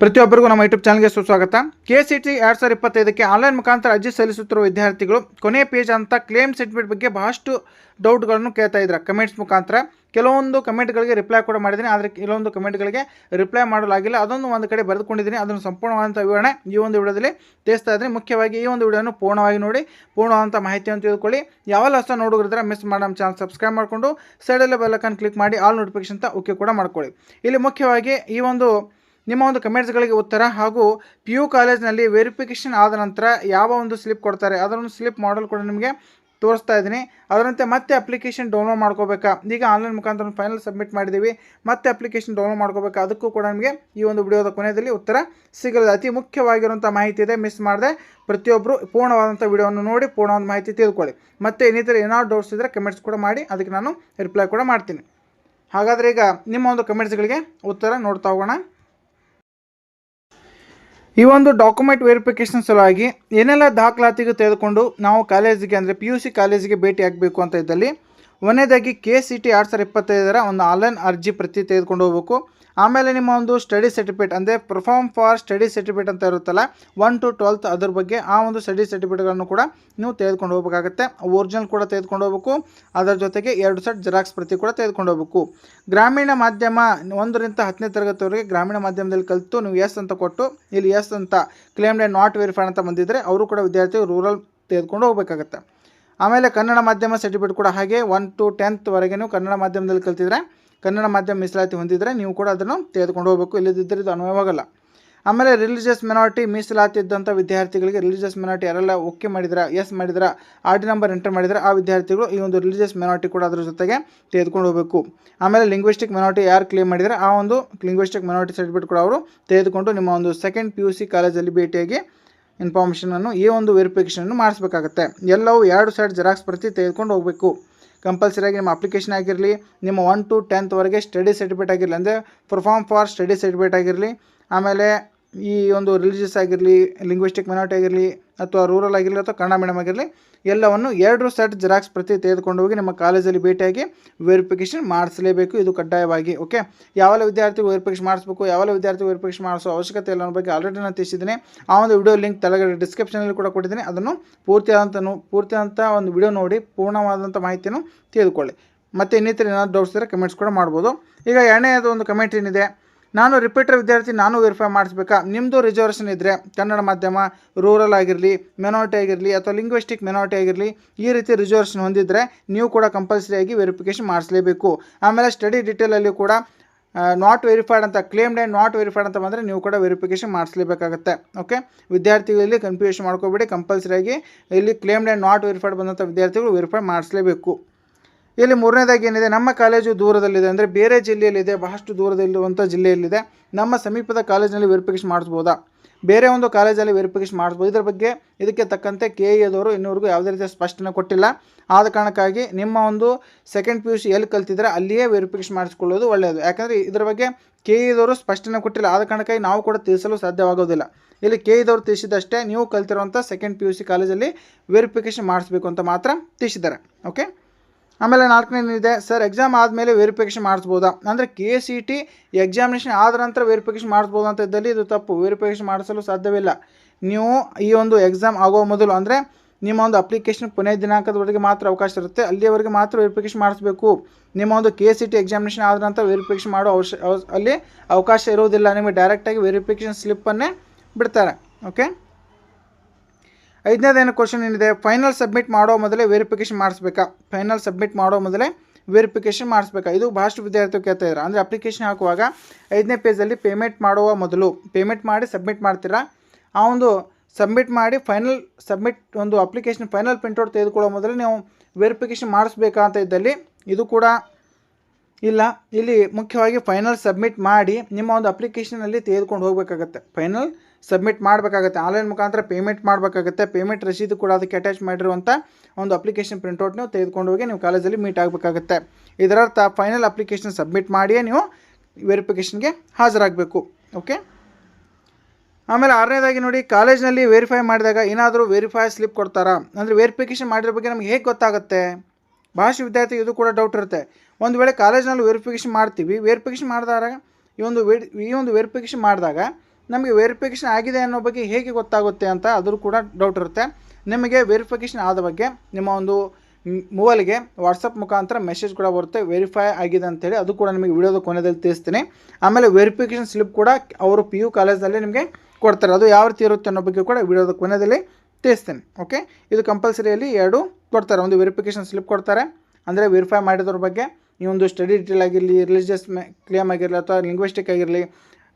ಪ್ರತಿಯೊಬ್ಬರಿಗೂ ನಮ್ಮ ಯೂಟ್ಯೂಬ್ ಚಾನಲ್ಗೆ ಸುಸ್ವಾಗತ. ಕೆ ಸಿ ಟಿ ಎರಡು ಸಾವಿರದ ಇಪ್ಪತ್ತೈದಕ್ಕೆ ಆನ್ಲೈನ್ ಮುಖಾಂತರ ಅರ್ಜಿ ಸಲ್ಲಿಸುತ್ತಿರುವ ವಿದ್ಯಾರ್ಥಿಗಳು ಕೊನೆಯ ಪೇಜ್ ಅಂತ ಕ್ಲೇಮ್ ಸೆಟ್ಮೆಂಟ್ ಬಗ್ಗೆ ಬಹಳಷ್ಟು ಡೌಟ್ಗಳನ್ನು ಕೇಳ್ತಾ ಇದ್ದಾರೆ ಕಮೆಂಟ್ಸ್ ಮುಖಾಂತರ ಕೆಲವೊಂದು ಕಮೆಂಟ್ಗಳಿಗೆ ರಿಪ್ಲೈ ಕೂಡ ಮಾಡಿದ್ದೀನಿ. ಆದರೆ ಕೆಲವೊಂದು ಕಮೆಂಟ್ಗಳಿಗೆ ರಿಪ್ಲೈ ಮಾಡಲಾಗಿಲ್ಲ. ಅದೊಂದು ಒಂದು ಕಡೆ ಬರೆದುಕೊಂಡಿದ್ದೀನಿ ಅದನ್ನು ಸಂಪೂರ್ಣವಾದಂಥ ವಿವರಣೆ ಈ ಒಂದು ವಿಡಿಯೋದಲ್ಲಿ ತಿಳಿಸ್ತಾ ಇದ್ದೀನಿ. ಮುಖ್ಯವಾಗಿ ಈ ಒಂದು ವಿಡಿಯೋನ ಪೂರ್ಣವಾಗಿ ನೋಡಿ ಪೂರ್ಣವಾದಂಥ ಮಾಹಿತಿಯನ್ನು ತಿಳಿದುಕೊಳ್ಳಿ ಯಾವ ಹೊಸ ನೋಡಿದ್ರೆ ಮಿಸ್ ಮಾಡಿ ಚಾನಲ್ ಸಬ್ಸ್ಕ್ರೈಬ್ ಮಾಡಿಕೊಂಡು ಸೈಡಲ್ಲೇ ಬೆಲ್ಲಕ್ಕನ್ನು ಕ್ಲಿಕ್ ಮಾಡಿ ಆಲ್ ನೋಟಿಫಿಕೇಶನ್ ಅಂತ ಓಕೆ ಕೂಡ ಮಾಡ್ಕೊಳ್ಳಿ. ಇಲ್ಲಿ ಮುಖ್ಯವಾಗಿ ಈ ಒಂದು ನಿಮ್ಮ ಒಂದು ಕಮೆಂಟ್ಸ್ಗಳಿಗೆ ಉತ್ತರ ಹಾಗೂ ಪಿ ಯು ಕಾಲೇಜ್ನಲ್ಲಿ ವೆರಿಫಿಕೇಷನ್ ಆದ ನಂತರ ಯಾವ ಒಂದು ಸ್ಲಿಪ್ ಕೊಡ್ತಾರೆ, ಅದರೊಂದು ಸ್ಲಿಪ್ ಮಾಡಲ್ ಕೂಡ ನಿಮಗೆ ತೋರಿಸ್ತಾ ಇದ್ದೀನಿ. ಅದರಂತೆ ಮತ್ತೆ ಅಪ್ಲಿಕೇಶನ್ ಡೌನ್ಲೋಡ್ ಮಾಡ್ಕೋಬೇಕಾ? ಈಗ ಆನ್ಲೈನ್ ಮುಖಾಂತರ ಫೈನಲ್ ಸಬ್ಮಿಟ್ ಮಾಡಿದ್ದೀವಿ. ಮತ್ತೆ ಅಪ್ಲಿಕೇಶನ್ ಡೌನ್ಲೋಡ್ ಮಾಡ್ಕೋಬೇಕಾ? ಅದಕ್ಕೂ ಕೂಡ ನಿಮಗೆ ಈ ಒಂದು ವಿಡಿಯೋದ ಕೊನೆಯಲ್ಲಿ ಉತ್ತರ ಸಿಗಲಿದೆ. ಅತಿ ಮುಖ್ಯವಾಗಿರುವಂಥ ಮಾಹಿತಿ ಇದೆ, ಮಿಸ್ ಮಾಡದೆ ಪ್ರತಿಯೊಬ್ಬರು ಪೂರ್ಣವಾದಂಥ ವಿಡಿಯೋವನ್ನು ನೋಡಿ ಪೂರ್ಣವಾದ ಮಾಹಿತಿ ತಿಳ್ಕೊಳ್ಳಿ. ಮತ್ತೆ ಇನ್ನಿತರ ಏನಾದ್ರು ಡೌಟ್ಸ್ ಇದ್ದರೆ ಕಮೆಂಟ್ಸ್ ಕೂಡ ಮಾಡಿ, ಅದಕ್ಕೆ ನಾನು ರಿಪ್ಲೈ ಕೂಡ ಮಾಡ್ತೀನಿ. ಹಾಗಾದರೆ ಈಗ ನಿಮ್ಮ ಒಂದು ಕಮೆಂಟ್ಸ್ಗಳಿಗೆ ಉತ್ತರ ನೋಡ್ತಾ ಹೋಗೋಣ. ಈ ಒಂದು ಡಾಕ್ಯುಮೆಂಟ್ ವೆರಿಫಿಕೇಶನ್ ಸಲುವಾಗಿ ಏನೆಲ್ಲ ದಾಖಲಾತಿಗೆ ತೆಗೆದುಕೊಂಡು ನಾವು ಕಾಲೇಜಿಗೆ ಅಂದರೆ ಪಿ ಯು ಸಿ ಕಾಲೇಜಿಗೆ ಭೇಟಿ ಆಗಬೇಕು ಅಂತ ಇದ್ದಲ್ಲಿ ಒಂದನೇದಾಗಿ ಕೆ ಸಿ ಟಿ ಎರಡು ಸಾವಿರ ಇಪ್ಪತ್ತೈದರ ಒಂದು ಆನ್ಲೈನ್ ಅರ್ಜಿ ಪ್ರತಿ ತೆಗೆದುಕೊಂಡು ಹೋಗಬೇಕು. ಆಮೇಲೆ ನಿಮ್ಮ ಒಂದು ಸ್ಟಡಿ ಸರ್ಟಿಫಿಕೇಟ್, ಅಂದರೆ ಪರ್ಫಾರ್ಮ್ ಫಾರ್ ಸ್ಟಡಿ ಸರ್ಟಿಫಿಕೇಟ್ ಅಂತ ಇರುತ್ತಲ್ಲ ಒನ್ ಟು ಟ್ವೆಲ್ತ್ ಅದ್ರ ಬಗ್ಗೆ ಆ ಒಂದು ಸ್ಟಡಿ ಸರ್ಟಿಫಿಕೇಟ್ಗಳನ್ನು ಕೂಡ ನೀವು ತೆಗೆದುಕೊಂಡು ಹೋಗಬೇಕಾಗುತ್ತೆ. ಒರಿಜಿನಲ್ ಕೂಡ ತೆಗೆದುಕೊಂಡು ಹೋಗಬೇಕು. ಅದರ ಜೊತೆಗೆ ಎರಡು ಸೆಟ್ ಜೆರಾಕ್ಸ್ ಪ್ರತಿ ಕೂಡ ತೆಗೆದುಕೊಂಡು ಹೋಗಬೇಕು. ಗ್ರಾಮೀಣ ಮಾಧ್ಯಮ ಒಂದರಿಂದ ಹತ್ತನೇ ತರಗತಿವರೆಗೆ ಗ್ರಾಮೀಣ ಮಾಧ್ಯಮದಲ್ಲಿ ಕಲಿತು ನೀವು ಎಸ್ ಅಂತ ಕೊಟ್ಟು, ಇಲ್ಲಿ ಎಸ್ ಅಂತ ಕ್ಲೇಮ್ಡ್ ಡೇ ನಾಟ್ ವೆರಿಫೈಡ್ ಅಂತ ಬಂದಿದ್ದರೆ ಅವರು ಕೂಡ ವಿದ್ಯಾರ್ಥಿಗಳು ರೂರಲ್ ತೆಗೆದುಕೊಂಡು ಹೋಗಬೇಕಾಗತ್ತೆ. ಆಮೇಲೆ ಕನ್ನಡ ಮಾಧ್ಯಮ ಸರ್ಟಿಫಿಕೇಟ್ ಕೂಡ ಹಾಗೆ ಒನ್ ಟು ಟೆಂತ್ವರೆಗೆ ಕನ್ನಡ ಮಾಧ್ಯಮದಲ್ಲಿ ಕಲ್ತಿದ್ರೆ, ಕನ್ನಡ ಮಾಧ್ಯಮ ಮೀಸಲಾತಿ ಹೊಂದಿದರೆ ನೀವು ಕೂಡ ಅದನ್ನು ತೆಗೆದುಕೊಂಡು ಹೋಗಬೇಕು. ಇಲ್ಲದಿದ್ದರೆ ಇದು ಅನ್ವಯವಾಗಲ್ಲ. ಆಮೇಲೆ ರಿಲಿಜಿಯಸ್ ಮೆನಾರಿಟಿ ಮೀಸಲಾತಿ ಇದ್ದಂಥ ವಿದ್ಯಾರ್ಥಿಗಳಿಗೆ ರಿಲಿಜಿಯಸ್ ಮೆನಾರಿಟಿ ಯಾರೆಲ್ಲ ಓಕೆ ಮಾಡಿದ್ರೆ ಎಸ್ ಮಾಡಿದ್ರೆ ಆರ್ ಡಿ ನಂಬರ್ ಎಂಟರ್ ಮಾಡಿದರೆ ಆ ವಿದ್ಯಾರ್ಥಿಗಳು ಈ ಒಂದು ರಿಲಿಜಿಯಸ್ ಮೆನಾರಿಟಿ ಕೂಡ ಅದರ ಜೊತೆಗೆ ತೆಗೆದುಕೊಂಡು ಹೋಗಬೇಕು. ಆಮೇಲೆ ಲಿಂಗ್ವಿಸ್ಟಿಕ್ ಮೆನಾರಿಟಿ ಯಾರು ಕ್ಲೇಮ್ ಮಾಡಿದರೆ ಆ ಒಂದು ಲಿಂಗ್ವಿಸ್ಟಿಕ್ ಮೆನಾರಿಟಿ ಸರ್ಟಿಫಿಕೇಟ್ ಕೂಡ ಅವರು ತೆಗೆದುಕೊಂಡು ನಿಮ್ಮ ಒಂದು ಸೆಕೆಂಡ್ ಪಿ ಯು ಸಿ ಕಾಲೇಜಲ್ಲಿ ಭೇಟಿಯಾಗಿ ಇನ್ಫಾರ್ಮೇಷನನ್ನು ಈ ಒಂದು ವೆರಿಫಿಕೇಷನನ್ನು ಮಾಡಿಸ್ಬೇಕಾಗತ್ತೆ. ಎಲ್ಲವೂ ಎರಡು ಸೈಡ್ ಜೆರಾಕ್ಸ್ ಪ್ರತಿ ತೆಗೆದುಕೊಂಡು ಹೋಗಬೇಕು. ಕಂಪಲ್ಸರಿಯಾಗಿ ನಿಮ್ಮ ಅಪ್ಲಿಕೇಶನ್ ಆಗಿರಲಿ, ನಿಮ್ಮ ಒನ್ ಟು ಟೆಂತ್ವರೆಗೆ ಸ್ಟಡಿ ಸರ್ಟಿಫಿಕೇಟ್ ಆಗಿರಲಿ, ಅಂದರೆ ಪರ್ಫಾರ್ಮ್ ಫಾರ್ ಸ್ಟಡಿ ಸರ್ಟಿಫಿಕೇಟ್ ಆಗಿರಲಿ, ಆಮೇಲೆ ಈ ಒಂದು ರಿಲಿಜಿಯಸ್ ಆಗಿರಲಿ ಲಿಂಗ್ವಿಸ್ಟಿಕ್ ಮೈನಾರಿಟಿ ಆಗಿರಲಿ, ಅಥವಾ ರೂರಲ್ ಆಗಿರಲಿ, ಅಥವಾ ಕನ್ನಡ ಮೀಡಿಯಮ್ ಆಗಿರಲಿ, ಎಲ್ಲವನ್ನು ಎರಡು ಸೆಟ್ ಜೆರಾಕ್ಸ್ ಪ್ರತಿ ತೆಗೆದುಕೊಂಡು ಹೋಗಿ ನಿಮ್ಮ ಕಾಲೇಜಲ್ಲಿ ಭೇಟಿಯಾಗಿ ವೆರಿಫಿಕೇಷನ್ ಮಾಡಿಸಲೇಬೇಕು. ಇದು ಕಡ್ಡಾಯವಾಗಿ ಓಕೆ ಯಾವೆಲ್ಲ ವಿದ್ಯಾರ್ಥಿ ವೆರಿಫಿಕೇಷನ್ ಮಾಡಿಸ್ಬೇಕು, ಯಾವೆಲ್ಲ ವಿದ್ಯಾರ್ಥಿ ವೆರಿಫಿಕೇಷನ್ ಮಾಡಿಸೋ ಅವಶ್ಯಕತೆ ಇಲ್ಲ ಬಗ್ಗೆ ಆಲ್ರೆಡಿ ನಾನು ತಿಳಿಸಿದ್ದೀನಿ. ಆ ಒಂದು ವಿಡಿಯೋ ಲಿಂಕ್ ತೆಳಗಡೆ ಡಿಸ್ಕ್ರಿಪ್ಷನಲ್ಲಿ ಕೂಡ ಕೊಟ್ಟಿದ್ದೀನಿ. ಅದನ್ನು ಪೂರ್ತಿಯಾದಂಥ ಪೂರ್ತಿಯಾದಂಥ ಒಂದು ವಿಡಿಯೋ ನೋಡಿ ಪೂರ್ಣವಾದಂಥ ಮಾಹಿತಿಯನ್ನು ತಿಳಿದುಕೊಳ್ಳಿ. ಮತ್ತು ಇನ್ನಿತರ ಏನಾದರೂ ಡೌಟ್ಸ್ ಇದ್ದರೆ ಕಮೆಂಟ್ಸ್ ಕೂಡ ಮಾಡ್ಬೋದು. ಈಗ ಎರಡನೇದು ಒಂದು ಕಮೆಂಟ್ ಏನಿದೆ? ನಾನು ರಿಪೀಟರ್ ವಿದ್ಯಾರ್ಥಿ, ನಾನು ವೆರಿಫೈ ಮಾಡಿಸ್ಬೇಕಾ? ನಿಮ್ಮದು ರಿಸರ್ವೇಷನ್ ಇದ್ದರೆ ಕನ್ನಡ ಮಾಧ್ಯಮ ರೂರಲ್ ಆಗಿರಲಿ ಮೆನಾರಿಟಿ ಆಗಿರಲಿ ಅಥವಾ ಲಿಂಗ್ವಿಸ್ಟಿಕ್ ಮೆನಾರಿಟಿ ಆಗಿರಲಿ, ಈ ರೀತಿ ರಿಸರ್ವೇಷನ್ ಹೊಂದಿದ್ದರೆ ನೀವು ಕೂಡ ಕಂಪಲ್ಸರಿಯಾಗಿ ವೆರಿಫಿಕೇಷನ್ ಮಾಡಿಸಲೇಬೇಕು. ಆಮೇಲೆ ಸ್ಟಡಿ ಡೀಟೇಲಲ್ಲಿ ಕೂಡ ನಾಟ್ ವೆರಿಫೈಡ್ ಅಂತ ಕ್ಲೇಮ್ಡ್ ಆ್ಯಂಡ್ ನಾಟ್ ವೆರಿಫೈಡ್ ಅಂತ ಬಂದರೆ ನೀವು ಕೂಡ ವೆರಿಫಿಕೇಷನ್ ಮಾಡಿಸಲೇಬೇಕಾಗುತ್ತೆ. ಓಕೆ ವಿದ್ಯಾರ್ಥಿಗಳಲ್ಲಿ ಕನ್ಫ್ಯೂಷನ್ ಮಾಡ್ಕೋಬೇಡಿ ಕಂಪಲ್ಸರಿಯಾಗಿ ಇಲ್ಲಿ ಕ್ಲೇಮ್ಡ್ ಆ್ಯಂಡ್ ನಾಟ್ ವೆರಿಫೈಡ್ ಬಂದಂಥ ವಿದ್ಯಾರ್ಥಿಗಳು ವೆರಿಫೈ ಮಾಡಿಸಲೇಬೇಕು. ಇಲ್ಲಿ ಮೂರನೇದಾಗಿ ಏನಿದೆ, ನಮ್ಮ ಕಾಲೇಜು ದೂರದಲ್ಲಿದೆ ಅಂದರೆ ಬೇರೆ ಜಿಲ್ಲೆಯಲ್ಲಿದೆ, ಬಹಳಷ್ಟು ದೂರದಲ್ಲಿರುವಂಥ ಜಿಲ್ಲೆಯಲ್ಲಿದೆ. ನಮ್ಮ ಸಮೀಪದ ಕಾಲೇಜಿನಲ್ಲಿ ವೆರಿಫಿಕೇಶನ್ ಮಾಡಿಸ್ಬೋದಾ? ಬೇರೆ ಒಂದು ಕಾಲೇಜಲ್ಲಿ ವೆರಿಫಿಕೇಶನ್ ಮಾಡಿಸ್ಬೋದು. ಇದರ ಬಗ್ಗೆ ಇದಕ್ಕೆ ತಕ್ಕಂತೆ ಕೆ ಎದವರು ಇನ್ನೂವರೆಗೂ ಯಾವುದೇ ರೀತಿಯ ಸ್ಪಷ್ಟನೆ ಕೊಟ್ಟಿಲ್ಲ. ಆದ ಕಾರಣಕ್ಕಾಗಿ ನಿಮ್ಮ ಒಂದು ಸೆಕೆಂಡ್ ಪಿ ಯು ಸಿ ಎಲ್ಲಿ ಕಲ್ತಿದ್ರೆ ಅಲ್ಲಿಯೇ ವೆರಿಫಿಕೇಶನ್ ಮಾಡಿಸ್ಕೊಳ್ಳೋದು ಒಳ್ಳೆಯದು. ಯಾಕಂದರೆ ಇದರ ಬಗ್ಗೆ ಕೆ ಇದವರು ಸ್ಪಷ್ಟನೆ ಕೊಟ್ಟಿಲ್ಲ. ಆದ ಕಾರಣಕ್ಕಾಗಿ ನಾವು ಕೂಡ ತಿಳಿಸಲು ಸಾಧ್ಯವಾಗೋದಿಲ್ಲ. ಇಲ್ಲಿ ಕೆ ಇದವರು ತಿಳಿಸಿದಷ್ಟೇ ನೀವು ಕಲ್ತಿರುವಂಥ ಸೆಕೆಂಡ್ ಪಿ ಯು ಸಿ ಕಾಲೇಜಲ್ಲಿ ವೆರಿಫಿಕೇಶನ್ ಮಾಡಿಸ್ಬೇಕು ಅಂತ ಮಾತ್ರ ತಿಳಿಸಿದ್ದಾರೆ. ಓಕೆ ಆಮೇಲೆ ನಾಲ್ಕನೇದಿದೆ ಸರ್ ಎಕ್ಸಾಮ್ ಆದಮೇಲೆ ವೆರಿಫಿಕೇಷನ್ ಮಾಡಿಸ್ಬೋದಾ? ಅಂದರೆ ಕೆ ಸಿ ಟಿ ಎಕ್ಸಾಮಿನೇಷನ್ ಆದ ನಂತರ ವೆರಿಫಿಕೇಷನ್ ಮಾಡಿಸ್ಬೋದು ಅಂತ ಇದ್ದಲ್ಲಿ ಇದು ತಪ್ಪು. ವೆರಿಫಿಕೇಷನ್ ಮಾಡಿಸಲು ಸಾಧ್ಯವಿಲ್ಲ. ನೀವು ಈ ಒಂದು ಎಕ್ಸಾಮ್ ಆಗೋ ಮೊದಲು ಅಂದರೆ ನಿಮ್ಮ ಒಂದು ಅಪ್ಲಿಕೇಶನ್ ಕೊನೆಯ ದಿನಾಂಕದವರೆಗೆ ಮಾತ್ರ ಅವಕಾಶ ಇರುತ್ತೆ. ಅಲ್ಲಿಯವರೆಗೆ ಮಾತ್ರ ವೆರಿಫಿಕೇಶನ್ ಮಾಡಿಸ್ಬೇಕು. ನಿಮ್ಮ ಒಂದು ಕೆ ಸಿ ಟಿ ಎಕ್ಸಾಮಿನೇಷನ್ ಆದ ನಂತರ ವೆರಿಫಿಕೇಷನ್ ಮಾಡೋ ಅವಶ್ಯ ಅಲ್ಲಿ ಅವಕಾಶ ಇರೋದಿಲ್ಲ ನಿಮಗೆ ಡೈರೆಕ್ಟಾಗಿ ವೆರಿಫಿಕೇಷನ್ ಸ್ಲಿಪ್ಪನ್ನೇ ಬಿಡ್ತಾರೆ. ಓಕೆ ಐದನೇದೇನು ಕ್ವಶನ್ ಏನಿದೆ? ಫೈನಲ್ ಸಬ್ಮಿಟ್ ಮಾಡೋ ಮೊದಲೇ ವೆರಿಫಿಕೇಶನ್ ಮಾಡಿಸ್ಬೇಕಾ? ಫೈನಲ್ ಸಬ್ಮಿಟ್ ಮಾಡೋ ಮೊದಲೇ ವೆರಿಫಿಕೇಶನ್ ಮಾಡಿಸ್ಬೇಕಾ? ಇದು ಭಾಳಷ್ಟು ವಿದ್ಯಾರ್ಥಿಗಳು ಕೇಳ್ತಾ ಇದ್ದಾರೆ ಅಂದರೆ ಅಪ್ಲಿಕೇಶನ್ ಹಾಕುವಾಗ ಐದನೇ ಪೇಜಲ್ಲಿ ಪೇಮೆಂಟ್ ಮಾಡುವ ಮೊದಲು ಪೇಮೆಂಟ್ ಮಾಡಿ ಸಬ್ಮಿಟ್ ಮಾಡ್ತೀರಾ? ಆ ಒಂದು ಸಬ್ಮಿಟ್ ಮಾಡಿ ಫೈನಲ್ ಸಬ್ಮಿಟ್ ಒಂದು ಅಪ್ಲಿಕೇಶನ್ ಫೈನಲ್ ಪ್ರಿಂಟೌಟ್ ತೆಗೆದುಕೊಳ್ಳೋ ಮೊದಲೇ ನೀವು ವೆರಿಫಿಕೇಶನ್ ಮಾಡಿಸ್ಬೇಕಾ ಅಂತ ಇದ್ದಲ್ಲಿ ಇದು ಕೂಡ ಇಲ್ಲ. ಇಲ್ಲಿ ಮುಖ್ಯವಾಗಿ ಫೈನಲ್ ಸಬ್ಮಿಟ್ ಮಾಡಿ ನಿಮ್ಮ ಒಂದು ಅಪ್ಲಿಕೇಶನಲ್ಲಿ ತೆಗೆದುಕೊಂಡು ಹೋಗಬೇಕಾಗತ್ತೆ. ಫೈನಲ್ ಸಬ್ಮಿಟ್ ಮಾಡಬೇಕಾಗುತ್ತೆ. ಆನ್ಲೈನ್ ಮುಖಾಂತರ ಪೇಮೆಂಟ್ ಮಾಡಬೇಕಾಗುತ್ತೆ. ಪೇಮೆಂಟ್ ರಸೀದು ಕೂಡ ಅದಕ್ಕೆ ಅಟ್ಯಾಚ್ ಮಾಡಿರುವಂಥ ಒಂದು ಅಪ್ಲಿಕೇಶನ್ ಪ್ರಿಂಟ್ಔಟ್ ನೀವು ತೆಗೆದುಕೊಂಡು ಹೋಗಿ ನೀವು ಕಾಲೇಜಲ್ಲಿ ಮೀಟ್ ಆಗಬೇಕಾಗುತ್ತೆ. ಇದರರ್ಥ ಫೈನಲ್ ಅಪ್ಲಿಕೇಶನ್ ಸಬ್ಮಿಟ್ ಮಾಡಿಯೇ ನೀವು ವೆರಿಫಿಕೇಶನ್ಗೆ ಹಾಜರಾಗಬೇಕು. ಓಕೆ ಆಮೇಲೆ ಆರನೇದಾಗಿ ನೋಡಿ ಕಾಲೇಜ್ನಲ್ಲಿ ವೆರಿಫೈ ಮಾಡಿದಾಗ ಏನಾದರೂ ವೆರಿಫೈ ಸ್ಲಿಪ್ ಕೊಡ್ತಾರಾ? ಅಂದರೆ ವೆರಿಫಿಕೇಷನ್ ಮಾಡಿರೋ ಬಗ್ಗೆ ನಮ್ಗೆ ಹೇಗೆ ಗೊತ್ತಾಗುತ್ತೆ? ಭಾಷೆ ವಿದ್ಯಾರ್ಥಿ ಇದು ಕೂಡ ಡೌಟ್ ಇರುತ್ತೆ. ಒಂದು ವೇಳೆ ಕಾಲೇಜ್ನಲ್ಲಿ ವೆರಿಫಿಕೇಷನ್ ಮಾಡ್ತೀವಿ. ವೆರಿಫಿಕೇಷನ್ ಮಾಡಿದಾಗ ಈ ಒಂದು ವೆ ಈ ಒಂದು ವೆರಿಫಿಕೇಷನ್ ಮಾಡಿದಾಗ ನಮಗೆ ವೆರಿಫಿಕೇಷನ್ ಆಗಿದೆ ಅನ್ನೋ ಬಗ್ಗೆ ಹೇಗೆ ಗೊತ್ತಾಗುತ್ತೆ ಅಂತ ಅದರೂ ಕೂಡ ಡೌಟ್ ಇರುತ್ತೆ. ನಿಮಗೆ ವೆರಿಫಿಕೇಷನ್ ಆದ ಬಗ್ಗೆ ನಿಮ್ಮ ಒಂದು ಮೊಬೈಲ್ಗೆ ವಾಟ್ಸಪ್ ಮುಖಾಂತರ ಮೆಸೇಜ್ ಕೂಡ ಬರುತ್ತೆ. ವೆರಿಫೈ ಆಗಿದೆ ಅಂತೇಳಿ ಅದು ಕೂಡ ನಿಮಗೆ ವಿಡಿಯೋದ ಕೊನೆಯಲ್ಲಿ ತಿಳಿಸ್ತೀನಿ. ಆಮೇಲೆ ವೆರಿಫಿಕೇಷನ್ ಸ್ಲಿಪ್ ಕೂಡ ಅವರು ಪಿ ಯು ಕಾಲೇಜಲ್ಲಿ ನಿಮಗೆ ಕೊಡ್ತಾರೆ. ಅದು ಯಾವ ರೀತಿ ಇರುತ್ತೆ ಅನ್ನೋ ಬಗ್ಗೆ ಕೂಡ ವಿಡಿಯೋದ ಕೊನೆಯಲ್ಲಿ ತಿಳಿಸ್ತೀನಿ. ಓಕೆ ಇದು ಕಂಪಲ್ಸರಿಯಲ್ಲಿ ಎರಡು ಕೊಡ್ತಾರೆ. ಒಂದು ವೆರಿಫಿಕೇಷನ್ ಸ್ಲಿಪ್ ಕೊಡ್ತಾರೆ. ಅಂದರೆ ವೆರಿಫೈ ಮಾಡಿದ್ರ ಬಗ್ಗೆ. ಈ ಒಂದು ಸ್ಟಡಿ ಡೀಟೇಲ್ ಆಗಿರಲಿ ರಿಲಿಜಿಯಸ್ ಕ್ಲೇಮ್ ಆಗಿರಲಿ ಅಥವಾ ಲಿಂಗ್ವಿಸ್ಟಿಕ್ ಆಗಿರಲಿ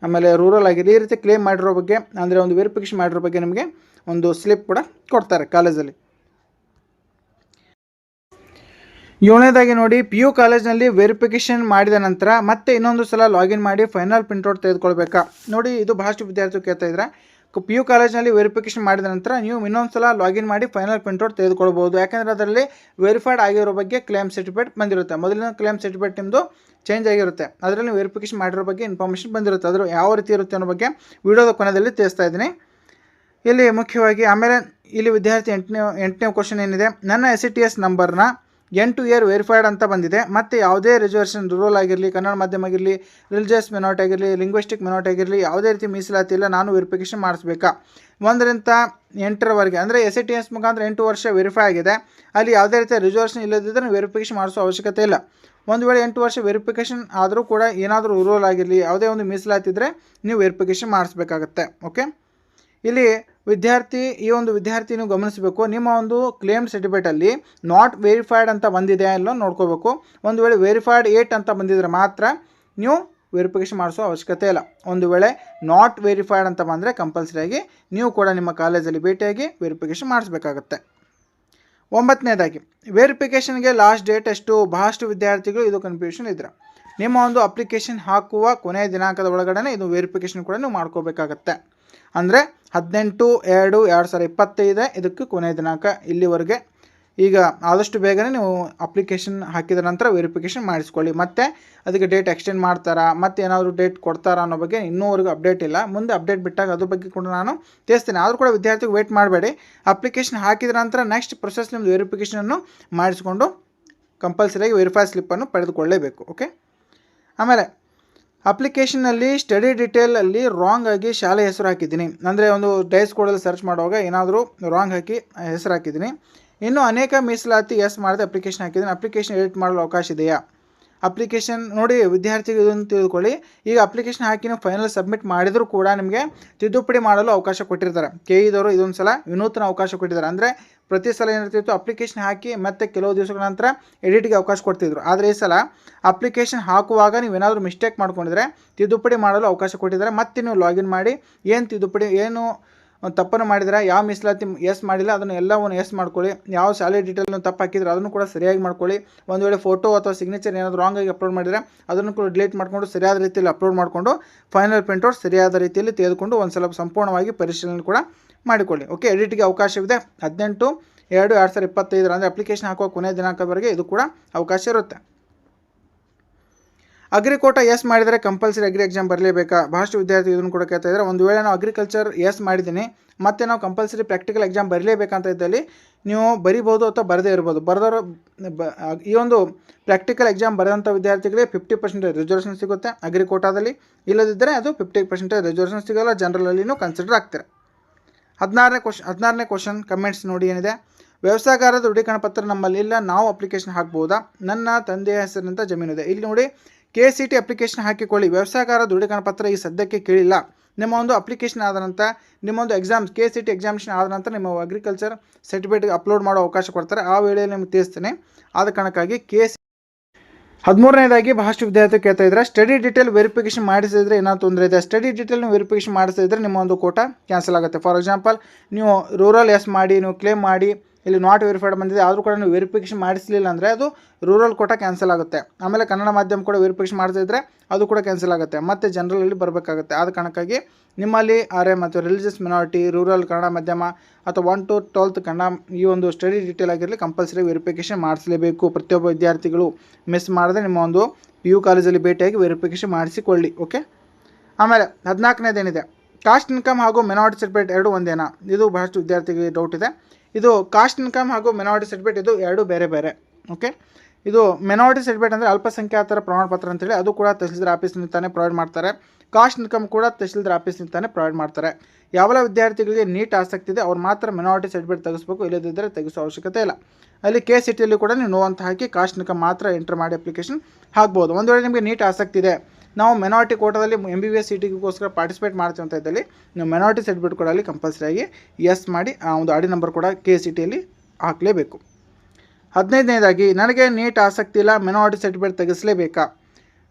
ಆಮೇಲೆ ರೂರಲ್ ಆಗಿರಲಿ ಈ ರೀತಿ ಕ್ಲೇಮ್ ಮಾಡಿರೋ ಬಗ್ಗೆ, ಅಂದರೆ ಒಂದು ವೆರಿಫಿಕೇಷನ್ ಮಾಡಿರೋ ಬಗ್ಗೆ ನಿಮಗೆ ಒಂದು ಸ್ಲಿಪ್ ಕೂಡ ಕೊಡ್ತಾರೆ ಕಾಲೇಜಲ್ಲಿ. ಏಳನೇದಾಗಿ ನೋಡಿ ಪಿ ಯು ಕಾಲೇಜ್ನಲ್ಲಿ ವೆರಿಫಿಕೇಷನ್ ಮಾಡಿದ ನಂತರ ಮತ್ತೆ ಇನ್ನೊಂದು ಸಲ ಲಾಗಿನ್ ಮಾಡಿ ಫೈನಲ್ ಪ್ರಿಂಟ್ಔಟ್ ತೆಗೆದುಕೊಳ್ಬೇಕಾ? ನೋಡಿ, ಇದು ಬಹಳಷ್ಟು ವಿದ್ಯಾರ್ಥಿಗಳು ಕೇಳ್ತಾ ಇದ್ದಾರೆ. ಪಿ ಯು ಕಾಲೇಜ್ನಲ್ಲಿ ವೆರಿಫಿಕೇಷನ್ ಮಾಡಿದ ನಂತರ ನೀವು ಇನ್ನೊಂದು ಸಲ ಲಾಗಿನ್ ಮಾಡಿ ಫೈನಲ್ ಪ್ರಿಂಟ್ಔಟ್ ತೆಗೆದುಕೊಳ್ಬೋದು ಯಾಕೆಂದರೆ ಅದರಲ್ಲಿ ವೆರಿಫೈಡ್ ಆಗಿರೋ ಬಗ್ಗೆ ಕ್ಲೇಮ್ ಸರ್ಟಿಫಿಕೇಟ್ ಬಂದಿರುತ್ತೆ. ಮೊದಲಿನ ಕ್ಲೇಮ್ ಸರ್ಟಿಫಿಕೇಟ್ ನಿಮ್ಮದು ಚೇಂಜ್ ಆಗಿರುತ್ತೆ. ಅದರಲ್ಲಿ ವೆರಿಫಿಕೇಷನ್ ಮಾಡಿರೋ ಬಗ್ಗೆ ಇನ್ಫಾರ್ಮೇಷನ್ ಬಂದಿರುತ್ತೆ. ಅದರ ಯಾವ ರೀತಿ ಇರುತ್ತೆ ಅನ್ನೋ ಬಗ್ಗೆ ವಿಡಿಯೋದ ಕೊನೆಯಲ್ಲಿ ತಿಳಿಸ್ತಾ ಇದ್ದೀನಿ. ಇಲ್ಲಿ ಮುಖ್ಯವಾಗಿ ಆಮೇಲೆ ಇಲ್ಲಿ ವಿದ್ಯಾರ್ಥಿ ಎಂಟನೇ ಎಂಟನೇ ಕ್ವಶನ್ ಏನಿದೆ? ನನ್ನ ಎಸ್ ಸಿ ಟಿ ಎಸ್ ನಂಬರ್ನ ಎಂಟು ಇಯರ್ ವೆರಿಫೈಡ್ ಅಂತ ಬಂದಿದೆ. ಮತ್ತು ಯಾವುದೇ ರಿಸರ್ವೇಷನ್ ರೂರಲ್ ಆಗಿರಲಿ, ಕನ್ನಡ ಮಾಧ್ಯಮ ಆಗಿರಲಿ ರಿಲಿಜಿಯಸ್ ಮೆನಾರ್ಟಿ ಆಗಿರಲಿ ಲಿಂಗ್ವಿಸ್ಟಿಕ್ ಮೆನಾರ್ಟಿ ಆಗಿರಲಿ, ಯಾವುದೇ ರೀತಿ ಮೀಸಲಾತಿ ಇಲ್ಲ, ನಾನು ವೆರಿಫಿಕೇಷನ್ ಮಾಡಿಸ್ಬೇಕಾ? ಒಂದರಿಂದ ಎಂಟರವರೆಗೆ, ಅಂದರೆ ಎಸ್ ಸಿ ಟಿ ಎಸ್ ಮುಖಾಂತರ ಎಂಟು ವರ್ಷ ವೆರಿಫೈ ಆಗಿದೆ. ಅಲ್ಲಿ ಯಾವುದೇ ರೀತಿಯ ರಿಸರ್ವೇಷನ್ ಇಲ್ಲದಿದ್ದರೆ ವೆರಿಫಿಕೇಶನ್ ಮಾಡಿಸೋ ಅವಶ್ಯಕತೆ ಇಲ್ಲ. ಒಂದು ವೇಳೆ ಎಂಟು ವರ್ಷ ವೆರಿಫಿಕೇಷನ್ ಆದರೂ ಕೂಡ ಏನಾದರೂ ರೂರಲ್ ಆಗಿರಲಿ, ಯಾವುದೇ ಒಂದು ಮೀಸಲಾತಿ ಇದ್ದರೆ ನೀವು ವೆರಿಫಿಕೇಷನ್ ಮಾಡಿಸ್ಬೇಕಾಗತ್ತೆ. ಓಕೆ ಇಲ್ಲಿ ವಿದ್ಯಾರ್ಥಿ, ಈ ಒಂದು ವಿದ್ಯಾರ್ಥಿನೂ ಗಮನಿಸಬೇಕು. ನಿಮ್ಮ ಒಂದು ಕ್ಲೇಮ್ ಸರ್ಟಿಫಿಕೇಟಲ್ಲಿ ನಾಟ್ ವೆರಿಫೈಡ್ ಅಂತ ಬಂದಿದೆ ಅಲ್ಲೋ ನೋಡ್ಕೋಬೇಕು. ಒಂದು ವೇಳೆ ವೆರಿಫೈಡ್ ಏಟ್ ಅಂತ ಬಂದಿದ್ರೆ ಮಾತ್ರ ನೀವು ವೆರಿಫಿಕೇಷನ್ ಮಾಡಿಸೋ ಅವಶ್ಯಕತೆ ಇಲ್ಲ. ಒಂದು ವೇಳೆ ನಾಟ್ ವೆರಿಫೈಡ್ ಅಂತ ಬಂದರೆ ಕಂಪಲ್ಸರಿಯಾಗಿ ನೀವು ಕೂಡ ನಿಮ್ಮ ಕಾಲೇಜಲ್ಲಿ ಭೇಟಿಯಾಗಿ ವೆರಿಫಿಕೇಷನ್ ಮಾಡಿಸ್ಬೇಕಾಗತ್ತೆ. ಒಂಬತ್ತನೇದಾಗಿ ವೆರಿಫಿಕೇಷನ್ಗೆ ಲಾಸ್ಟ್ ಡೇಟ್ ಎಷ್ಟು? ಬಹಳಷ್ಟು ವಿದ್ಯಾರ್ಥಿಗಳು ಇದು ಕನ್ಫ್ಯೂಷನ್ ಇದ್ರೆ. ನಿಮ್ಮ ಒಂದು ಅಪ್ಲಿಕೇಶನ್ ಹಾಕುವ ಕೊನೆಯ ದಿನಾಂಕದ ಒಳಗಡೆ ಇದು ವೆರಿಫಿಕೇಷನ್ ಕೂಡ ನೀವು ಮಾಡ್ಕೋಬೇಕಾಗತ್ತೆ. ಅಂದರೆ ಹದಿನೆಂಟು, ಎರಡು ಎರಡು ಸಾವಿರ ಇಪ್ಪತ್ತೈದು ಇದಕ್ಕೆ ಕೊನೆಯ ದಿನಾಂಕ ಇಲ್ಲಿವರೆಗೆ. ಈಗ ಆದಷ್ಟು ಬೇಗನೆ ನೀವು ಅಪ್ಲಿಕೇಶನ್ ಹಾಕಿದ ನಂತರ ವೆರಿಫಿಕೇಶನ್ ಮಾಡಿಸ್ಕೊಳ್ಳಿ. ಮತ್ತು ಅದಕ್ಕೆ ಡೇಟ್ ಎಕ್ಸ್ಟೆಂಡ್ ಮಾಡ್ತಾರಾ, ಮತ್ತು ಏನಾದರೂ ಡೇಟ್ ಕೊಡ್ತಾರಾ ಅನ್ನೋ ಬಗ್ಗೆ ಇನ್ನೂವರೆಗೂ ಅಪ್ಡೇಟ್ ಇಲ್ಲ. ಮುಂದೆ ಅಪ್ಡೇಟ್ ಬಿಟ್ಟಾಗ ಅದ್ರ ಬಗ್ಗೆ ಕೂಡ ನಾನು ತಿಳಿಸ್ತೀನಿ. ಆದರೂ ಕೂಡ ವಿದ್ಯಾರ್ಥಿಗೆ ವೇಟ್ ಮಾಡಬೇಡಿ. ಅಪ್ಲಿಕೇಶನ್ ಹಾಕಿದ ನಂತರ ನೆಕ್ಸ್ಟ್ ಪ್ರೊಸೆಸ್ ನಿಮ್ಮದು ವೆರಿಫಿಕೇಷನನ್ನು ಮಾಡಿಸ್ಕೊಂಡು ಕಂಪಲ್ಸರಿಯಾಗಿ ವೆರಿಫೈ ಸ್ಲಿಪ್ಪನ್ನು ಪಡೆದುಕೊಳ್ಳೇಬೇಕು. ಓಕೆ ಆಮೇಲೆ ಅಪ್ಲಿಕೇಶನ್ನಲ್ಲಿ ಸ್ಟಡಿ ಡಿಟೇಲಲ್ಲಿ ರಾಂಗ್ ಆಗಿ ಶಾಲೆ ಹೆಸರು ಹಾಕಿದ್ದೀನಿ. ಅಂದರೆ ಒಂದು ಡೈಸ್ ಕೋಡಲ್ಲಿ ಸರ್ಚ್ ಮಾಡುವಾಗ ಏನಾದರೂ ರಾಂಗ್ ಹಾಕಿ ಹೆಸರು ಹಾಕಿದ್ದೀನಿ. ಇನ್ನು ಅನೇಕ ಮೀಸಲಾತಿ ಎಸ್ ಮಾಡದೆ ಅಪ್ಲಿಕೇಶನ್ ಹಾಕಿದ್ದೀನಿ. ಅಪ್ಲಿಕೇಶನ್ ಎಡಿಟ್ ಮಾಡಲು ಅವಕಾಶ ಇದೆಯಾ? ಅಪ್ಲಿಕೇಶನ್ ನೋಡಿ ವಿದ್ಯಾರ್ಥಿಗಳು ಇದನ್ನು ತಿಳಿದುಕೊಳ್ಳಿ ಈಗ ಅಪ್ಲಿಕೇಶನ್ ಹಾಕಿ ನೀವು ಫೈನಲ್ ಸಬ್ಮಿಟ್ ಮಾಡಿದರೂ ಕೂಡ ನಿಮಗೆ ತಿದ್ದುಪಡಿ ಮಾಡಲು ಅವಕಾಶ ಕೊಟ್ಟಿರ್ತಾರೆ. ಕೆ ಇದವರು ಇದೊಂದು ಸಲ ವಿನೂತನ ಅವಕಾಶ ಕೊಟ್ಟಿದ್ದಾರೆ. ಅಂದರೆ ಪ್ರತಿ ಸಲ ಏನಿರ್ತಿತ್ತು ಅಪ್ಲಿಕೇಶನ್ ಹಾಕಿ ಮತ್ತೆ ಕೆಲವು ದಿವಸಗಳ ನಂತರ ಎಡಿಟ್ಗೆ ಅವಕಾಶ ಕೊಡ್ತಿದ್ರು. ಆದರೆ ಈ ಸಲ ಅಪ್ಲಿಕೇಶನ್ ಹಾಕುವಾಗ ನೀವು ಏನಾದರೂ ಮಿಸ್ಟೇಕ್ ಮಾಡ್ಕೊಂಡಿದ್ರೆ ತಿದ್ದುಪಡಿ ಮಾಡಲು ಅವಕಾಶ ಕೊಟ್ಟಿದ್ದಾರೆ. ಮತ್ತೆ ನೀವು ಲಾಗಿನ್ ಮಾಡಿ, ಏನು ತಿದ್ದುಪಡಿ, ಏನು ತಪ್ಪನ್ನು ಮಾಡಿದರೆ, ಯಾವ ಮೀಸಲಾತಿ ಎಸ್ ಮಾಡಿಲ್ಲ, ಅದನ್ನು ಎಲ್ಲವನ್ನು ಎಸ್ ಮಾಡ್ಕೊಳ್ಳಿ. ಯಾವ ಸ್ಯಾಲರಿ ಡೀಟೇಲ್ನ ತಪ್ಪು ಹಾಕಿದ್ರೆ, ಅದನ್ನು ಕೂಡ ಸರಿಯಾಗಿ ಮಾಡ್ಕೊಳ್ಳಿ. ಒಂದು ವೇಳೆ ಫೋಟೋ ಅಥವಾ ಸಿಗ್ನೇಚರ್ ಏನಾದರೂ ರಾಂಗ್ ಆಗಿ ಅಪ್ಲೋಡ್ ಮಾಡಿದರೆ, ಅದನ್ನು ಕೂಡ ಡಿಲೀಟ್ ಮಾಡಿಕೊಂಡು ಸರಿಯಾದ ರೀತಿಯಲ್ಲಿ ಅಪ್ಲೋಡ್ ಮಾಡಿಕೊಂಡು ಫೈನಲ್ ಪ್ರಿಂಟೌಟ್ ಸರಿಯಾದ ರೀತಿಯಲ್ಲಿ ತೆಗೆದುಕೊಂಡು ಒಂದು ಸಲ ಸಂಪೂರ್ಣವಾಗಿ ಪರಿಶೀಲನೆ ಕೂಡ ಮಾಡಿಕೊಳ್ಳಿ. ಓಕೆ ಎಡಿಟ್ಗೆ ಅವಕಾಶವಿದೆ. ಹದಿನೆಂಟು, ಎರಡು ಎರಡು ಸಾವಿರದ ಇಪ್ಪತ್ತೈದರ ಅಂದರೆ ಅಪ್ಲಿಕೇಶನ್ ಹಾಕುವ ಕೊನೆಯ ದಿನಾಂಕದವರೆಗೆ ಇದು ಕೂಡ ಅವಕಾಶ ಇರುತ್ತೆ. ಅಗ್ರಿಕೋಟ ಎಸ್ ಮಾಡಿದರೆ ಕಂಪಲ್ಸರಿ ಅಗ್ರಿ ಎಕ್ಸಾಮ್ ಬರಲೇಬೇಕಾ? ಭಾಳಷ್ಟು ವಿದ್ಯಾರ್ಥಿ ಇದನ್ನು ಕೂಡ ಕೇಳ್ತಾ ಇದ್ದಾರೆ. ಒಂದು ವೇಳೆ ನಾವು ಅಗ್ರಿಕಲ್ಚರ್ ಎಸ್ ಮಾಡಿದ್ದೀನಿ, ಮತ್ತು ನಾವು ಕಂಪಲ್ಸರಿ ಪ್ರಾಕ್ಟಿಕಲ್ ಎಕ್ಸಾಮ್ ಬರಲೇಬೇಕಂತ ಇದ್ದಲ್ಲಿ ನೀವು ಬರಿಬೋದು ಅಥವಾ ಬರದೇ ಇರ್ಬೋದು. ಬರೆದವರು ಈ ಒಂದು ಪ್ರಾಕ್ಟಿಕಲ್ ಎಕ್ಸಾಮ್ ಬರೆದಂಥ ವಿದ್ಯಾರ್ಥಿಗಳಿಗೆ ಫಿಫ್ಟಿ ಪರ್ಸೆಂಟೇಜ್ ರಿಸರ್ವೇಷನ್ ಸಿಗುತ್ತೆ ಅಗ್ರಿಕೋಟಾದಲ್ಲಿ. ಇಲ್ಲದಿದ್ದರೆ ಅದು ಫಿಫ್ಟಿ ಪರ್ಸೆಂಟೇಜ್ ರಿಸರ್ವೇಷನ್ ಸಿಗೋಲ್ಲ ಜನರಲಲ್ಲಿನೂ ಕನ್ಸಿಡರ್ ಆಗ್ತಾರೆ. ಹದಿನಾರನೇ ಕ್ವಶನ್ ಹದಿನಾರನೇ ಕ್ವಶನ್ ಕಮೆಂಟ್ಸ್ ನೋಡಿ ಏನಿದೆ. ವ್ಯವಸಾಯಗಾರರ ದೃಢೀಕರಣ ಪತ್ರ ನಮ್ಮಲ್ಲಿ ಇಲ್ಲ ನಾವು ಅಪ್ಲಿಕೇಶನ್ ಹಾಕ್ಬೋದಾ? ನನ್ನ ತಂದೆಯ ಹೆಸರಿನಂತ ಜಮೀನಿದೆ. ಇಲ್ಲಿ ನೋಡಿ ಕೆ ಸಿ ಟಿ ಅಪ್ಲಿಕೇಶನ್ ಹಾಕಿಕೊಳ್ಳಿ. ವ್ಯವಸಾಯಗಾರ ದೃಢೀಕರಣ ಪತ್ರ ಈ ಸದ್ಯಕ್ಕೆ ಕೇಳಿಲ್ಲ. ನಿಮ್ಮ ಒಂದು ಅಪ್ಲಿಕೇಶನ್ ಆದ ನಂತರ ನಿಮ್ಮೊಂದು exams exam K C T examination ಆದ ನಂತರ ನಿಮ್ಮ ಅಗ್ರಿಕಲ್ಚರ್ ಸರ್ಟಿಫಿಕೇಟ್ ಅಪ್ಲೋಡ್ ಮಾಡೋ ಅವಕಾಶ ಕೊಡ್ತಾರೆ. ಆ ವೇಳೆಯಲ್ಲಿ ನಿಮಗೆ ತಿಳಿಸ್ತೇನೆ. ಆದ ಕಾರಣಕ್ಕಾಗಿ ಕೆ ಸಿ ಹದಿಮೂರನೇದಾಗಿ ಬಹಳಷ್ಟು ವಿದ್ಯಾರ್ಥಿ ಕೇಳ್ತಾ ಇದ್ದಾರೆ. ಸ್ಟಡಿ ಡೀಟೇಲ್ ವೆರಿಫಿಕೇಶನ್ ಮಾಡಿಸಿದ್ರೆ ಏನಾದ್ರು ತೊಂದರೆ ಇದೆ? ಸ್ಟಡಿ ಡೀಟೇಲ್ ನೀವು ವೆರಿಫಿಕೇಷನ್ ಮಾಡಿಸಿದ್ರೆ ನಿಮ್ಮ ಒಂದು ಕೋಟ ಕ್ಯಾನ್ಸಲ್ ಆಗುತ್ತೆ. ಫಾರ್ ಎಕ್ಸಾಂಪಲ್ ನೀವು ರೂರಲ್ ಎಸ್ ಮಾಡಿ, ನೀವು ಕ್ಲೇಮ್ ಮಾಡಿ ಇಲ್ಲಿ ನಾಟ್ ವೆರಿಫೈಡ್ ಬಂದಿದೆ. ಆದರೂ ಕೂಡ ನೀವು ವೆರಿಫಿಕೇಶನ್ ಮಾಡಿಸಲಿಲ್ಲ ಅಂದರೆ ಅದು ರೂರಲ್ ಕೋಟ ಕ್ಯಾನ್ಸಲ್ ಆಗುತ್ತೆ. ಆಮೇಲೆ ಕನ್ನಡ ಮಾಧ್ಯಮ ಕೂಡ ವೆರಿಫಿಕೇಷನ್ ಮಾಡಿಸಿದ್ರೆ ಅದು ಕೂಡ ಕ್ಯಾನ್ಸಲ್ ಆಗುತ್ತೆ. ಮತ್ತು ಜನರಲಲ್ಲಿ ಬರಬೇಕಾಗುತ್ತೆ. ಆದ ಕಾರಣಕ್ಕಾಗಿ ನಿಮ್ಮಲ್ಲಿ ಆರೆ ಮತ್ತು ರಿಲಿಜಿಯಸ್ ಮಿನಾರಿಟಿ ರೂರಲ್ ಕನ್ನಡ ಮಾಧ್ಯಮ ಅಥವಾ ಒನ್ ಟು ಟ್ವೆಲ್ತ್ ಕನ್ನಡ ಈ ಒಂದು ಸ್ಟಡಿ ಡೀಟೇಲ್ ಆಗಿರಲಿ ಕಂಪಲ್ಸರಿ ವೆರಿಫಿಕೇಷನ್ ಮಾಡಿಸಲೇಬೇಕು. ಪ್ರತಿಯೊಬ್ಬ ವಿದ್ಯಾರ್ಥಿಗಳು ಮಿಸ್ ಮಾಡಿದ್ರೆ ನಿಮ್ಮ ಒಂದು ಪಿ ಯು ಕಾಲೇಜಲ್ಲಿ ಭೇಟಿಯಾಗಿ ವೆರಿಫಿಕೇಷನ್ ಮಾಡಿಸಿಕೊಳ್ಳಿ. ಓಕೆ ಆಮೇಲೆ ಹದಿನಾಲ್ಕನೇದೇನಿದೆ? ಕಾಸ್ಟ್ ಇನ್ಕಮ್ ಹಾಗೂ ಮೆನಾರಿಟಿ ಸರ್ಟಿಫಿಕೇಟ್ ಎರಡು ಒಂದೇನಾ? ಇದು ಬಹಳಷ್ಟು ವಿದ್ಯಾರ್ಥಿಗಳಿಗೆ ಡೌಟ್ ಇದೆ. ಇದು ಕಾಸ್ಟ್ ಇನ್ಕಮ್ ಹಾಗೂ ಮೆನಾರಿಟಿ ಸರ್ಟಿಫಿಕೇಟ್ ಇದು ಎರಡು ಬೇರೆ ಬೇರೆ ಓಕೆ ಇದು ಮೆನಾರಿಟಿ ಸರ್ಟಿಫಿಕೇಟ್ ಅಂದರೆ ಅಲ್ಪಸಂಖ್ಯಾತರ ಪ್ರಮಾಣಪತ್ರ ಅಂತೇಳಿ ಅದು ಕೂಡ ತಹಸೀಲ್ದಾರ್ ಆಫೀಸ್ನಿಂದಾನೆ ಪ್ರೊವೈಡ್ ಮಾಡ್ತಾರೆ. ಕಾಸ್ಟ್ ಇನ್ಕಮ್ ಕೂಡ ತಹಸೀಲ್ದಾರ್ ಆಫೀಸ್ನಿಂದಾನೆ ಪ್ರೊವೈಡ್ ಮಾಡ್ತಾರೆ. ಯಾವೆಲ್ಲ ವಿದ್ಯಾರ್ಥಿಗಳಿಗೆ ನೀಟ್ ಆಸಕ್ತಿ ಇದೆ ಅವ್ರು ಮಾತ್ರ ಮೆನಾರಿಟಿ ಸರ್ಟಿಫಿಕೇಟ್ ತೆಗೆಸ್ಬೇಕು ಇಲ್ಲದಿದ್ದರೆ ತೆಗೆಸೋ ಅವಶ್ಯಕತೆ ಇಲ್ಲ. ಅಲ್ಲಿ ಕೆ ಸಿಟಿಯಲ್ಲಿ ಕೂಡ ನೀವು ನೋ ಅಂತ ಹಾಕಿ ಕಾಸ್ಟ್ ಇನ್ಕಮ್ ಮಾತ್ರ ಎಂಟರ್ ಮಾಡಿ ಅಪ್ಲಿಕೇಶನ್ ಹಾಕ್ಬೋದು. ಒಂದು ವೇಳೆ ನಿಮಗೆ ನೀಟ್ ಆಸಕ್ತಿ ಇದೆ ನಾವು ಮೆನಾರಿಟಿ ಕೋಟಾದಲ್ಲಿ ಎಂ ಬಿ ಬಿ ಎಸ್ ಸಿಟಿಗೋಸ್ಕರ ಪಾರ್ಟಿಸಿಪೇಟ್ ಮಾಡ್ತೀವಿ ಅಂತ ಇದ್ದಲ್ಲಿ, ನೀವು ಮೆನಾರಿಟಿ ಸರ್ಟಿಫಿಕೇಟ್ ಕೂಡ ಅಲ್ಲಿ ಕಂಪಲ್ಸರಿಯಾಗಿ ಎಸ್ ಮಾಡಿ, ಆ ಒಂದು ಆಡಿ ನಂಬರ್ ಕೂಡ ಕೆ ಸಿ ಟಿಯಲ್ಲಿ ಹಾಕಲೇಬೇಕು. ಹದಿನೈದನೇದಾಗಿ, ನನಗೆ ನೀಟ್ ಆಸಕ್ತಿ ಇಲ್ಲ ಮೆನಾರಿಟಿ ಸರ್ಟಿಫಿಕೇಟ್ ತೆಗೆಸಲೇಬೇಕಾ?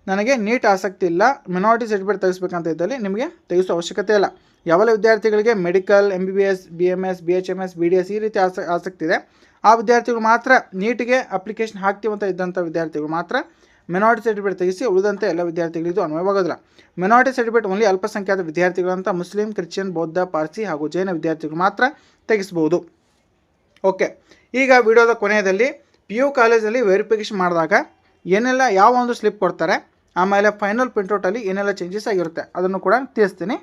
ನನಗೆ ನೀಟ್ ಆಸಕ್ತಿ ಇಲ್ಲ ಮೆನಾರಿಟಿ ಸರ್ಟಿಫಿಕೇಟ್ ತೆಗೆಸ್ಬೇಕಂತ ಇದ್ದಲ್ಲಿ ನಿಮಗೆ ತೆಗೆಸೋ ಅವಶ್ಯಕತೆ ಇಲ್ಲ. ಯಾವೆಲ್ಲ ವಿದ್ಯಾರ್ಥಿಗಳಿಗೆ medical M B B S B M S B H M S B D S ಈ ರೀತಿ ಆಸ, ಆಸಕ್ತಿ ಇದೆ, ಆ ವಿದ್ಯಾರ್ಥಿಗಳು ಮಾತ್ರ ನೀಟಿಗೆ ಅಪ್ಲಿಕೇಶನ್ ಹಾಕ್ತೀವಂತ ಇದ್ದಂಥ ವಿದ್ಯಾರ್ಥಿಗಳು ಮಾತ್ರ ಮಿನಾರಿಟಿ ಸರ್ಟಿಫಿಕೇಟ್ ತೆಗೆಸಿ ಉಳಿದಂತೆ ಎಲ್ಲ ವಿದ್ಯಾರ್ಥಿಗಳಿಗೂ ಅನ್ವಯವಾಗೋದಿಲ್ಲ ಮೆನಾರಿಟಿ ಸರ್ಟಿಫಿಕೇಟ್ ಓನ್ಲಿ ಅಲ್ಪಸಂಖ್ಯಾತ ವಿದ್ಯಾರ್ಥಿಗಳಂತ ಮುಸ್ಲಿಂ, ಕ್ರಿಶ್ಚಿಯನ್, ಬೌದ್ಧ, ಪಾರ್ಸಿ ಹಾಗೂ ಜೈನ ವಿದ್ಯಾರ್ಥಿಗಳು ಮಾತ್ರ ತೆಗೆಸಬಹುದು. ಓಕೆ ಈಗ ವಿಡಿಯೋದ ಕೊನೆಯಲ್ಲಿ ಪಿ ಯು ಕಾಲೇಜಲ್ಲಿ ವೆರಿಫಿಕೇಶನ್ ಮಾಡಿದಾಗ ಏನೆಲ್ಲ ಯಾವ ಒಂದು ಸ್ಲಿಪ್ ಕೊಡ್ತಾರೆ, ಆಮೇಲೆ ಫೈನಲ್ ಪ್ರಿಂಟೌಟಲ್ಲಿ ಏನೆಲ್ಲ ಚೇಂಜಸ್ ಆಗಿರುತ್ತೆ ಅದನ್ನು ಕೂಡ ತಿಳಿಸ್ತೀನಿ.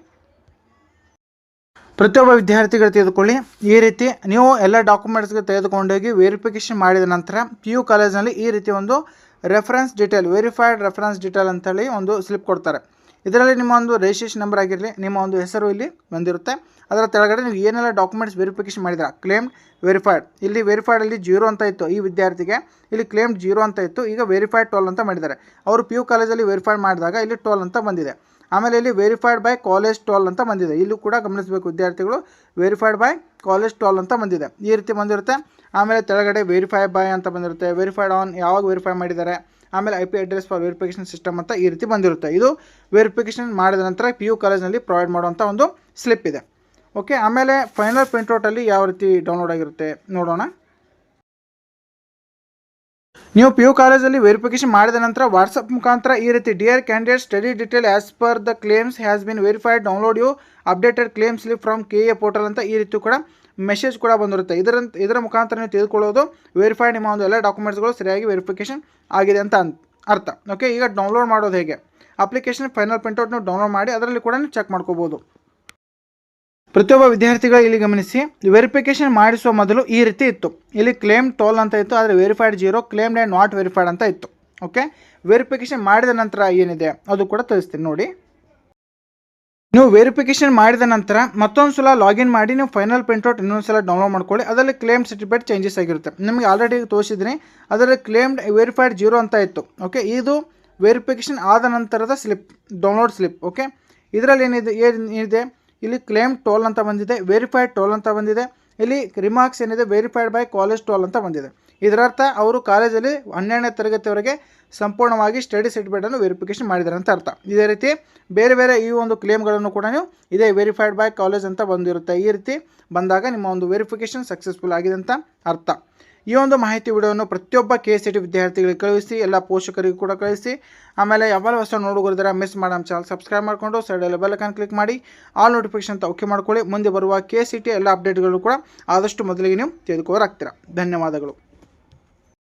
ಪ್ರತಿಯೊಬ್ಬ ವಿದ್ಯಾರ್ಥಿಗಳು ತೆಗೆದುಕೊಳ್ಳಿ. ಈ ರೀತಿ ನೀವು ಎಲ್ಲ ಡಾಕ್ಯುಮೆಂಟ್ಸ್ಗೆ ತೆಗೆದುಕೊಂಡೋಗಿ ವೆರಿಫಿಕೇಶನ್ ಮಾಡಿದ ನಂತರ ಪಿ ಯು ಕಾಲೇಜ್ನಲ್ಲಿ ಈ ರೀತಿ ಒಂದು reference detail verified reference detail ಅಂತೇಳಿ ಒಂದು ಸ್ಲಿಪ್ ಕೊಡ್ತಾರೆ. ಇದರಲ್ಲಿ ನಿಮ್ಮ ಒಂದು ರಿಜಿಸ್ಟ್ರೇಷನ್ ನಂಬರ್ ಆಗಿರಲಿ, ನಿಮ್ಮ ಒಂದು ಹೆಸರು ಇಲ್ಲಿ ಬಂದಿರುತ್ತೆ. ಅದರ ಕೆಳಗಡೆ ನೀವು ಏನೆಲ್ಲ ಡಾಕ್ಯುಮೆಂಟ್ಸ್ ವೆರಿಫಿಕೇಷನ್ ಮಾಡಿದ್ರೆ ಕ್ಲೇಮ್ಡ್ ವೆರಿಫೈಡ್ ಇಲ್ಲಿ ವೆರಿಫೈಡಲ್ಲಿ ಜೀರೋ ಅಂತ ಇತ್ತು ಈ ವಿದ್ಯಾರ್ಥಿಗೆ. ಇಲ್ಲಿ ಕ್ಲೇಮ್ಡ್ ಜೀರೋ ಅಂತ ಇತ್ತು. ಈಗ ವೆರಿಫೈಡ್ ಟೋಲ್ ಅಂತ ಮಾಡಿದ್ದಾರೆ. ಅವರು ಪಿ ಯು ಕಾಲೇಜಲ್ಲಿ ವೆರಿಫೈಡ್ ಮಾಡಿದಾಗ ಇಲ್ಲಿ ಟೋಲ್ ಅಂತ ಬಂದಿದೆ. ಆಮೇಲೆ ಇಲ್ಲಿ ವೆರಿಫೈಡ್ ಬೈ ಕಾಲೇಜ್ ಟೋಲ್ ಅಂತ ಬಂದಿದೆ. ಇಲ್ಲೂ ಕೂಡ ಗಮನಿಸಬೇಕು ವಿದ್ಯಾರ್ಥಿಗಳು. ವೆರಿಫೈಡ್ ಬೈ ಕಾಲೇಜ್ ಟೋಲ್ ಅಂತ ಬಂದಿದೆ. ಈ ರೀತಿ ಬಂದಿರುತ್ತೆ. ಆಮೇಲೆ ತೆಳಗಡೆ ವೆರಿಫೈ ಬೈ ಅಂತ ಬಂದಿರುತ್ತೆ. ವೆರಿಫೈಡ್ ಆನ್ ಯಾವಾಗ ವೆರಿಫೈ ಮಾಡಿದ್ದಾರೆ. ಆಮೇಲೆ I P address for verification system ಅಂತ ಈ ರೀತಿ ಬಂದಿರುತ್ತೆ. ಇದು ವೆರಿಫಿಕೇಷನ್ ಮಾಡಿದ ನಂತರ ಪಿ ಯು ಕಾಲೇಜ್ನಲ್ಲಿ ಪ್ರೊವೈಡ್ ಮಾಡುವಂಥ ಒಂದು ಸ್ಲಿಪ್ ಇದೆ. ಓಕೆ ಆಮೇಲೆ ಫೈನಲ್ ಪ್ರಿಂಟ್ಔಟಲ್ಲಿ ಯಾವ ರೀತಿ ಡೌನ್ಲೋಡ್ ಆಗಿರುತ್ತೆ ನೋಡೋಣ. ನೀವು ಪಿ ಯು ಕಾಲೇಜಲ್ಲಿ ವೆರಿಫಿಕೇಶನ್ ಮಾಡಿದ ನಂತರ ವಾಟ್ಸಪ್ ಮುಖಾಂತರ ಈ ರೀತಿ dear candidate study detail as per the claims has been verified download you updated claim slip from K A portal ಅಂತ ಈ ರೀತಿ ಕೂಡ ಮೆಸೇಜ್ ಕೂಡ ಬಂದಿರುತ್ತೆ. ಇದರ ಇದರ ಮುಖಾಂತರ ನೀವು ತೆಗೆದುಕೊಳ್ಳೋದು ವೆರಿಫೈಡ್ ನಿಮ್ಮ ಒಂದು ಎಲ್ಲ ಡಾಕ್ಯುಮೆಂಟ್ಸ್ಗಳು ಸರಿಯಾಗಿ ವೆರಿಫಿಕೇಷನ್ ಆಗಿದೆ ಅಂತ ಅರ್ಥ. ಓಕೆ ಈಗ ಡೌನ್ಲೋಡ್ ಮಾಡೋದು ಹೇಗೆ? ಅಪ್ಲಿಕೇಶನ್ ಫೈನಲ್ ಪ್ರಿಂಟೌಟ್ ನೀವು ಡೌನ್ಲೋಡ್ ಮಾಡಿ, ಅದರಲ್ಲಿ ಕೂಡ ನೀವು ಚೆಕ್ ಮಾಡ್ಕೋಬೋದು. ಪ್ರತಿಯೊಬ್ಬ ವಿದ್ಯಾರ್ಥಿಗಳು ಇಲ್ಲಿ ಗಮನಿಸಿ ವೆರಿಫಿಕೇಶನ್ ಮಾಡಿಸುವ ಮೊದಲು ಈ ರೀತಿ ಇತ್ತು. ಇಲ್ಲಿ ಕ್ಲೇಮ್ ಟೋಲ್ ಅಂತ ಇತ್ತು, ಆದರೆ verified zero claim and not verified ಅಂತ ಇತ್ತು. ಓಕೆ ವೆರಿಫಿಕೇಶನ್ ಮಾಡಿದ ನಂತರ ಏನಿದೆ? ಅದು ಕೂಡ ತಿಳಿಸ್ತೀನಿ, ನೋಡಿ. ನೀವು ವೆರಿಫಿಕೇಶನ್ ಮಾಡಿದ ನಂತರ ಮತ್ತೊಂದು ಸಲ ಲಾಗಿನ್ ಮಾಡಿ, ನೀವು ಫೈನಲ್ ಪ್ರಿಂಟ್ಔಟ್ ಇನ್ನೊಂದು ಸಲ ಡೌನ್ಲೋಡ್ ಮಾಡ್ಕೊಳ್ಳಿ. ಅದರಲ್ಲಿ ಕ್ಲೇಮ್ ಸರ್ಟಿಫಿಕೇಟ್ ಚೇಂಜಸ್ ಆಗಿರುತ್ತೆ. ನಿಮಗೆ ಆಲ್ರೆಡಿ ತೋರಿಸಿದ್ದೀನಿ, ಅದರಲ್ಲಿ ಕ್ಲೇಮ್ಡ್ ವೆರಿಫೈಡ್ ಜೀರೋ ಅಂತ ಇತ್ತು. ಓಕೆ ಇದು ವೆರಿಫಿಕೇಷನ್ ಆದ ನಂತರದ ಸ್ಲಿಪ್ ಡೌನ್ಲೋಡ್ ಸ್ಲಿಪ್ ಓಕೆ ಇದರಲ್ಲಿ ಏನಿದೆ ಏನಿದೆ? ಇಲ್ಲಿ ಕ್ಲೇಮ್ ಟೋಲ್ ಅಂತ ಬಂದಿದೆ ವೆರಿಫೈಡ್ ಟೋಲ್ ಅಂತ ಬಂದಿದೆ. ಇಲ್ಲಿ ರಿಮಾರ್ಕ್ಸ್ ಏನಿದೆ ವೆರಿಫೈಡ್ ಬೈ ಕಾಲೇಜ್ ಟೋಲ್ ಅಂತ ಬಂದಿದೆ. ಇದರರ್ಥ ಅವರು ಕಾಲೇಜಲ್ಲಿ ಹನ್ನೆರಡನೇ ತರಗತಿವರೆಗೆ ಸಂಪೂರ್ಣವಾಗಿ ಸ್ಟಡಿ ಸರ್ಟಿಫಿಕೇಟನ್ನು ವೆರಿಫಿಕೇಶನ್ ಮಾಡಿದ್ದಾರೆ ಅಂತ ಅರ್ಥ. ಇದೇ ರೀತಿ ಬೇರೆ ಬೇರೆ ಈ ಒಂದು ಕ್ಲೇಮ್ಗಳನ್ನು ಕೂಡ ನೀವು ಇದೇ ವೆರಿಫೈಡ್ ಬೈ ಕಾಲೇಜ್ ಅಂತ ಬಂದಿರುತ್ತೆ. ಈ ರೀತಿ ಬಂದಾಗ ನಿಮ್ಮ ಒಂದು ವೆರಿಫಿಕೇಶನ್ ಸಕ್ಸಸ್ಫುಲ್ ಆಗಿದೆ ಅಂತ ಅರ್ಥ. ಈ ಒಂದು ಮಾಹಿತಿ ವಿಡಿಯೋವನ್ನು ಪ್ರತಿಯೊಬ್ಬ ಕೆ ಎಸ್ ಸಿ ಟಿ ವಿದ್ಯಾರ್ಥಿಗಳಿಗೆ ಕಳಿಸಿ, ಎಲ್ಲ ಪೋಷಕರಿಗೂ ಕೂಡ ಕಳಿಸಿ. ಆಮೇಲೆ ಯಾವಾಗ ಹೊಸ ನೋಡುಗರಿದ್ರೆ ಮಿಸ್ ಮಾಡೋ ಚಾನಲ್ ಸಬ್ಸ್ಕ್ರೈಬ್ ಮಾಡಿಕೊಂಡು ಸೈಡಲ್ಲಿ ಬೆಲ್ಲಕನ್ ಕ್ಲಿಕ್ ಮಾಡಿ ಆಲ್ ನೋಟಿಫಿಕೇಶನ್ ಅಂತ ಓಕೆ ಮಾಡ್ಕೊಳ್ಳಿ. ಮುಂದೆ ಬರುವ ಕೆ ಸಿ ಟಿ ಎಲ್ಲ ಅಪ್ಡೇಟ್ಗಳು ಕೂಡ ಆದಷ್ಟು ಮೊದಲಿಗೆ ನೀವು ತೆಗೆದುಕೋರಾಗ್ತೀರಾ ಧನ್ಯವಾದಗಳು.